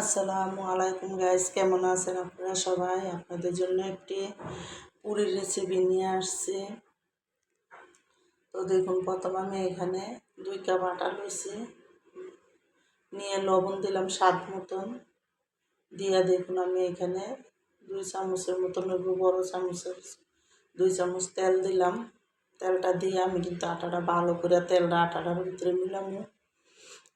আসসালামু আলাইকুম গাইস কেমন আছেন আপনারা সবাই? আপনাদের জন্য একটি পুরীর রেসিপি নিয়ে আসছি। তো দেখুন, প্রথম আমি এখানে দুই কাপ আটা লইছি। নিয়ে লবণ দিলাম স্বাদ মতন। দিয়ে দেখুন, আমি এখানে দুই চামচের মতন বড় চামচের দুই চামচ তেল দিলাম। তেলটা দিয়ে আমি কিন্তু আটাটা ভালো করে, তেলটা আটাটার ভিতরে মিলামু।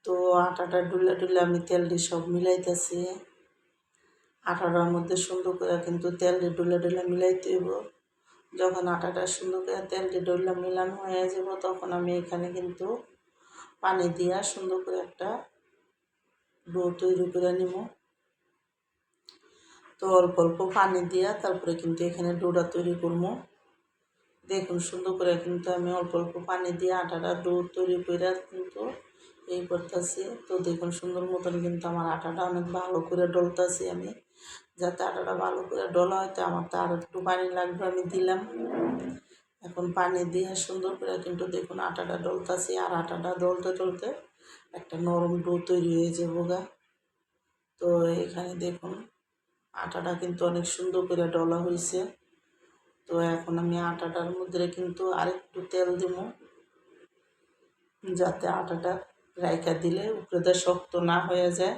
তো আটাটা ডুলে ডুলে আমি তেল দিয়ে সব মিলাইতেছি। আটাটার মধ্যে সুন্দর করে কিন্তু তেল দিয়ে ডুলে ডুলে মিলাইতে হইব। যখন আটাটা সুন্দর করে তেল দিয়ে ডুলে মিলানো হয়ে যাব, তখন আমি এখানে কিন্তু পানি দিয়া সুন্দর করে একটা ডো তৈরি করে নিব। তো অল্প অল্প পানি দিয়া তারপরে কিন্তু এখানে ডোটা তৈরি করব। দেখুন সুন্দর করে কিন্তু আমি অল্প অল্প পানি দিয়ে আটাটা ডো তৈরি করে কিন্তু এই করতেছি। তো দেখুন, সুন্দর মতন কিন্তু আমার আটাটা অনেক ভালো করে ডলতেছি আমি। যাতে আটাটা ভালো করে ডলা হয়তো আমার তো আর একটু পানি লাগবে, আমি দিলাম। এখন পানি দিয়ে সুন্দর করে কিন্তু দেখুন আটাটা ডলতাছি, আর আটাটা ডলতে ডলতে একটা নরম ডো তৈরি হয়ে যাব গা। তো এখানে দেখুন, আটাটা কিন্তু অনেক সুন্দর করে ডলা হয়েছে তো এখন আমি আটাটার মধ্যে কিন্তু আরেকটু তেল দিব, যাতে আটাটা রাইকা দিলে উপরেটা শক্ত না হয়ে যায়।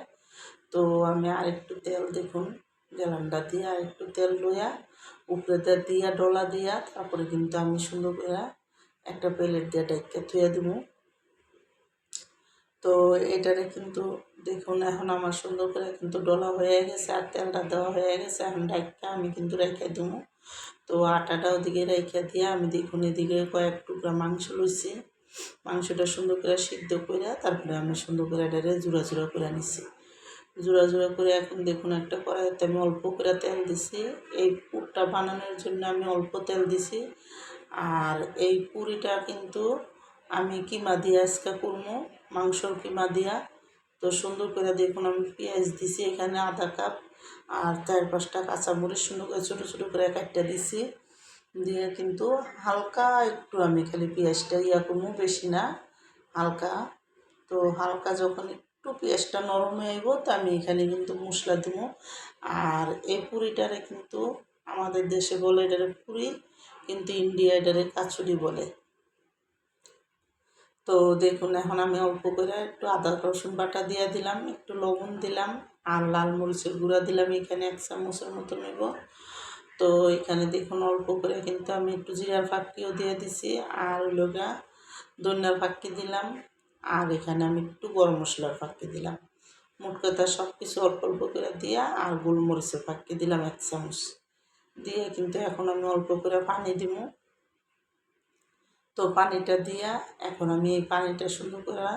তো আমি আরেকটু তেল দেখুন গেলানটা দিয়ে আরেকটু তেল লইয়া উপরেটা দিয়া ডলা দিয়া তারপরে কিন্তু আমি সুন্দর করে একটা প্লেট দিয়ে ডাইকা থুয়ে দিব। তো এটারে কিন্তু দেখুন, এখন আমার সুন্দর করে কিন্তু ডলা হয়ে গেছে আর তেলটা দেওয়া হয়ে গেছে। এখন ডাইকা আমি কিন্তু রেখে দেবো। তো আটাটা ওদিকে রেখে দিয়ে আমি দেখুন এদিকে কয়েক টুকরা মাংস লইছি। মাংসটা সুন্দর করে সিদ্ধ করে তারপরে আমি সুন্দর করে এটারে জোড়া জোড়া করে নিছি। জোড়া জোড়া করে এখন দেখুন একটা কড়াইতে আমি অল্প করে তেল দিছি। এই পুরটা বানানোর জন্য আমি অল্প তেল দিছি। আর এই পুরিটা কিন্তু আমি কিমা দিয়ে আজকে করব? মাংসর কিমা দিয়া। তো সুন্দর করে দেখুন আমি পেঁয়াজ দিছি এখানে আধা কাপ। আর চার পাঁচটা কাঁচামরিচ সুন্দর করে ছোটো ছোটো করে কাটটা দিছি। দিয়ে কিন্তু হালকা একটু আমি খালি পেঁয়াজটা ইয়া করব, বেশি না, হালকা। তো হালকা যখন একটু পেঁয়াজটা নরম হয়ে আইব তো আমি এখানে কিন্তু মশলা দিব। আর এই পুরিটারে কিন্তু আমাদের দেশে বলে, এটারে পুরি, কিন্তু ইন্ডিয়া এটারে কাচুরি বলে। তো দেখুন, এখন আমি অল্প করে একটু আদা, রসুন বাটা দিয়ে দিলাম, একটু লবণ দিলাম, আর লাল মরিচের গুঁড়া দিলাম, এখানে এক চামচের মতো নেব। তো এখানে দেখুন অল্প করে কিন্তু আমি একটু জিরার ফাঁকিও দিয়ে দিছি। আর লগা ধনিয়ার ফাঁকি দিলাম। আর এখানে আমি একটু গরম মশলার ফাঁকি দিলাম। মোট কথা সব কিছু অল্প অল্প করে দিয়া আর গোলমরিচের ফাঁকি দিলাম এক চামচ। দিয়ে কিন্তু এখন আমি অল্প করে পানি দিব। তো পানিটা দিয়া এখন আমি এই পানিটা শুরু করা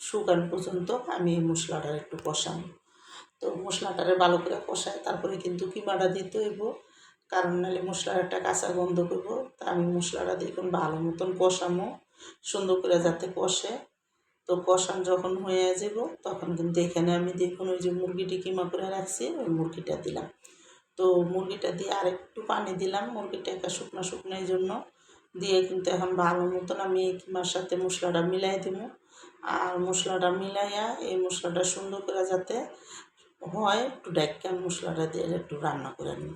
শুকান পর্যন্ত আমি এই মশলাটা একটু কষাবো। তো মশলাটারে ভালো করে কষাই তারপরে কিন্তু কিমাটা দিতে হইব। কারণ নাহলে মশলার একটা কাঁচা গন্ধ করব। তা আমি মশলাটা দেখুন ভালো মতন কষামো, সুন্দর করে যাতে কষে। তো কষান যখন হয়ে যাব, তখন কিন্তু এখানে আমি দেখুন ওই যে মুরগিটি কিমা করে রাখছি, ওই মুরগিটা দিলাম। তো মুরগিটা দিয়ে আরেকটু পানি দিলাম, মুরগিটা একটা শুকনো শুকনো এই জন্য। দিয়ে কিন্তু এখন ভালো মতন আমি এই কিমার সাথে মশলাটা মিলাই দিব। আর মশলাটা মিলাইয়া এই মশলাটা সুন্দর করে যাতে হয়, একটু ডাক্কা মশলাটা দিয়ে একটু রান্না করে নিই।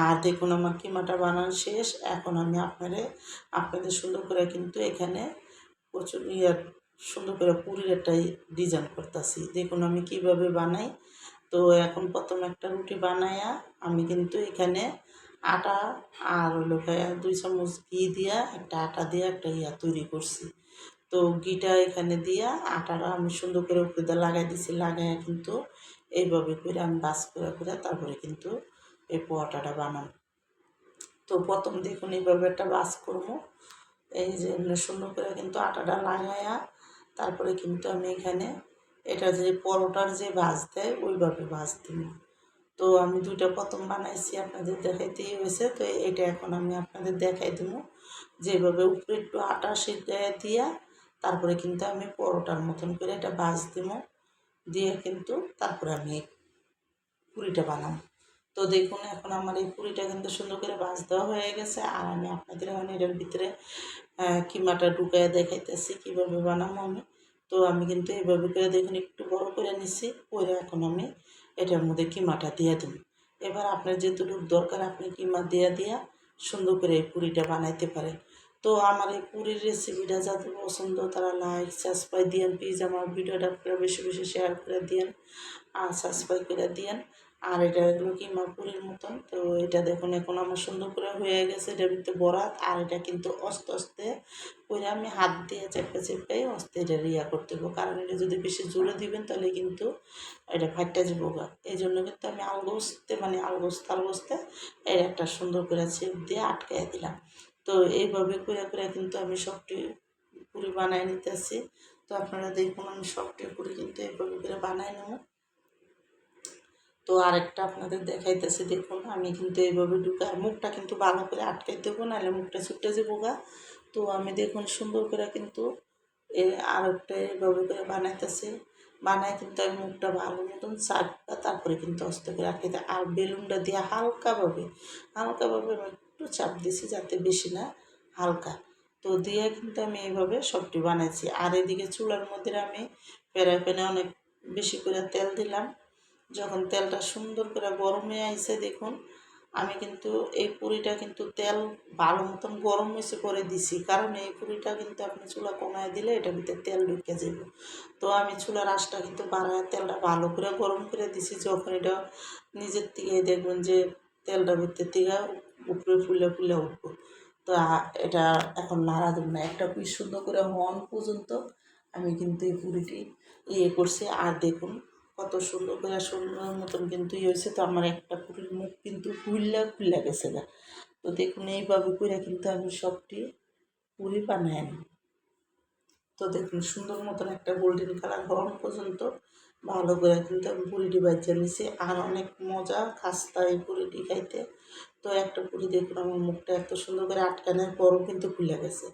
আর দেখুন আমার কিমাটা বানানো শেষ। এখন আমি আপনাদের আপনাদের সুন্দর করে কিন্তু এখানে প্রচুর ইয়ে সুন্দর করে পুরীর একটা ডিজাইন করতেছি। দেখুন আমি কীভাবে বানাই। তো এখন প্রথম একটা রুটি বানাইয়া আমি কিন্তু এখানে আটা আর হলো দুই চামচ ঘি দিয়া একটা আটা দিয়ে একটা ইয়া তৈরি করছি। তো ঘিটা এখানে দিয়া আটাটা আমি সুন্দর করে উপরে লাগাই দিছি। লাগাইয়া কিন্তু এইভাবে করে আমি বাস করে করে তারপরে কিন্তু এই পোয়াটাটা বানান। তো প্রথম দেখুন এইভাবে একটা বাস করব। এই যে সুন্দর করে কিন্তু আটাটা লাগাইয়া তারপরে কিন্তু আমি এখানে এটা যে পরোটার যে ভাজ দেয়, ওইভাবে ভাজ দিব। তো আমি দুইটা প্রথম বানাইছি, আপনাদের দেখাইতেই হয়েছে। তো এটা এখন আমি আপনাদের দেখাই দেবো। যেভাবে উপরে একটু আটা সিদ্ধ দিয়া তারপরে কিন্তু আমি পরোটার মতন করে এটা ভাজ দিব। দিয়ে কিন্তু তারপরে আমি পুরিটা বানাবো। তো দেখুন, এখন আমার এই পুরিটা কিন্তু সুন্দর করে ভাজ দেওয়া হয়ে গেছে। আর আমি আপনাদের এখন এটার ভিতরে কিমাটা ঢুকায় দেখাইতেছি, কীভাবে বানাবো আমি। তো আমি কিন্তু এইভাবে করে দেখুন, একটু বড় করে নিছি করে এখন আমি এটার মধ্যে কিমাটা দিয়ে দিন এবার আপনার যেটুকু দরকার, আপনি কিমা দিয়ে দিয়া সুন্দর করে এই পুরিটা বানাইতে পারেন। তো আমার এই পুরীর রেসিপিটা যাদের পছন্দ, তারা লাইক, সাবস্ক্রাইব দিয়েন, প্লিজ আমার ভিডিওটা আপনারা বেশি বেশি শেয়ার করে দিয়েন, আর সাবস্ক্রাইব করে দিয়েন। আর এটা এগুলো কিমা পুরীর মতন তো এটা দেখুন, এখন আমার সুন্দর করে হয়ে গেছে। এটা ভিতরে বরাত, আর এটা কিন্তু আস্তে আস্তে করে আমি হাত দিয়ে চেপে চেপে আস্তে এটা রিয়া করতে হবে কারণ এটা যদি বেশি জোরে দিবেন, তাহলে কিন্তু এটা ফাইটটা যাব গা এই জন্য কিন্তু আমি আলগোস্তে মানে আলগোস্তে আলগোস্তে এর একটা সুন্দর করে ছেপ দিয়ে আটকাই দিলাম। তো এইভাবে করে করে কিন্তু আমি সবটি পুরি বানাই নিতেছি। তো আপনারা দেখুন, আমি সবটি পুরি কিন্তু এইভাবে করে বানাই নেব। তো আরেকটা আপনাদের দেখাইতেছি, দেখুন, আমি কিন্তু এইভাবে ঢুকে আর মুখটা কিন্তু ভালো করে আটকাই দেবো, নাহলে মুখটা ছুটে যাব গা। তো আমি দেখুন সুন্দর করে কিন্তু এ আরেকটা এইভাবে করে বানাইতেছি। বানায় কিন্তু আমি মুখটা ভালো মতন চাপটা তারপরে কিন্তু অস্ত করে রাখি। আর বেলুনটা দিয়ে হালকাভাবে হালকাভাবে আমি একটু চাপ দিছি যাতে বেশি না হালকা। তো দিয়ে কিন্তু আমি এইভাবে সবটি বানাইছি। আর এদিকে চুলার মধ্যে আমি প্যারা অনেক বেশি করে তেল দিলাম। যখন তেলটা সুন্দর করে গরমে আইছে, দেখুন, আমি কিন্তু এই পুরিটা কিন্তু তেল ভালো মতন গরম হয়েছে করে দিছি। কারণ এই পুরিটা কিন্তু আপনি চুলা কমায় দিলে এটার ভিতরে তেল ঢুকে যাব। তো আমি চুলার আঁচটা কিন্তু বাড়ায় তেলটা ভালো করে গরম করে দিছি, যখন এটা নিজের থেকে দেখবেন যে তেলটা ভিতর থেকে উপরে ফুলে ফুলে উঠবো। তো এটা এখন নাড়া দেব না। একটা পিস সুন্দর করে হন পর্যন্ত আমি কিন্তু এই পুরিটি ইয়ে করছি। আর দেখুন কত সুন্দর করে সুন্দর মতন কিন্তু ইয়ে হয়েছে, তো আমার একটা পুরীর মুখ কিন্তু খুললা খুললা গেছে না তো দেখুন, এইভাবে করে কিন্তু আমি সবটি পুরি বানাই নিই তো দেখুন, সুন্দর মতন একটা গোল্ডেন কালার হওয়ার পর্যন্ত ভালো করে কিন্তু আমি পুরিটি বাজিয়ে নিছি। আর অনেক মজা, খাস্তা এই পুরিটি খাইতে। তো একটা পুরি দেখুন, আমার মুখটা এত সুন্দর করে আটকানোর পরও কিন্তু খুলে গেছে।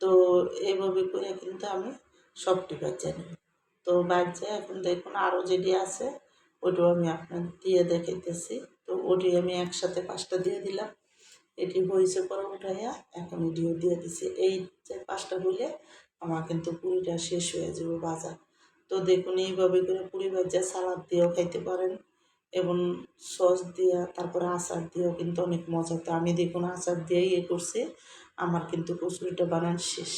তো এইভাবে করে কিন্তু আমি সবটি বাজিয়ে নিই তো বাজছে এখন দেখুন আরও যেটি আছে, ওটাও আমি আপনার দিয়ে দেখাইতেছি। তো ওটি আমি একসাথে পাঁচটা দিয়ে দিলাম। এটি হয়েছে পরে উঠাইয়া এখন এটিও দিয়ে দিছি। এই যে পাঁচটা হইলে আমার কিন্তু পুরিটা শেষ হয়ে যাবে বাজার। তো দেখুন এইভাবে করে পুরি ভাজা সালাদ দিয়েও খাইতে পারেন এবং সস দিয়া, তারপরে আচার দিয়েও কিন্তু অনেক মজা। তো আমি দেখুন আচার দিয়েই ইয়ে করছি, আমার কিন্তু কচুরিটা বানান শেষ।